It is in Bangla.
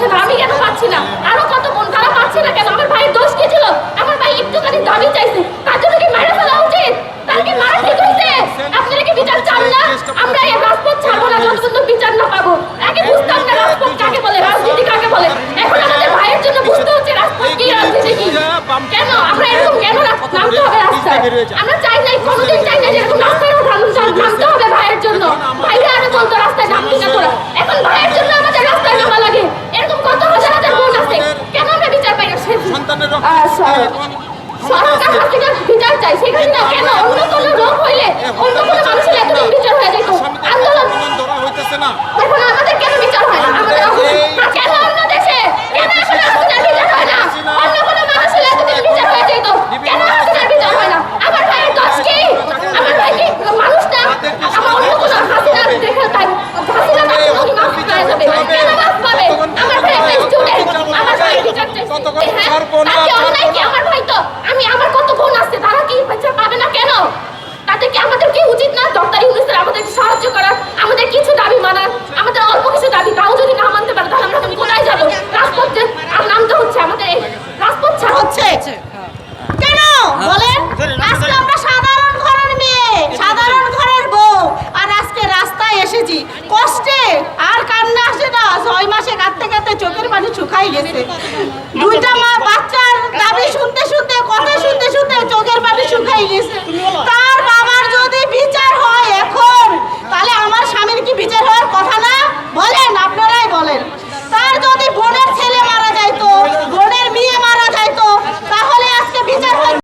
পাচ্ছে না, আমি কেন পাচ্ছি না? আরও কত বোন, তারা পাচ্ছে না কেন? আমার ভাইয়ের দোষ কি ছিল? আমার ভাই একটুখানি দাবি চাইছে, তার জন্য কি মেরে ফেলা উচিত? তার মারা ঠিক হয়েছে? আপনারা কি বিচার চান না? আমরা এই রাজপথ ছাড়বো না যতক্ষণ বিচার না পাবো। আগে বুঝতাম না রাজপথ কাকে বলে, রাজনীতি কাকে বলে। এখন আমাদের ভাইয়ের জন্য বুঝতে হচ্ছে রাজপথ কি, রাজনীতি কি। কেন? আমরা এরকম কেন নামতে হবে রাস্তায়? আমরা চাই নাই, কোনোদিন চাই না যে এরকম রাস্তায় এসেছি কষ্টে আর কান্না আসে না। ছয় মাসে কাঁদতে কাঁদতে চোখের পানি শুকাই গেছে। দুইটা মা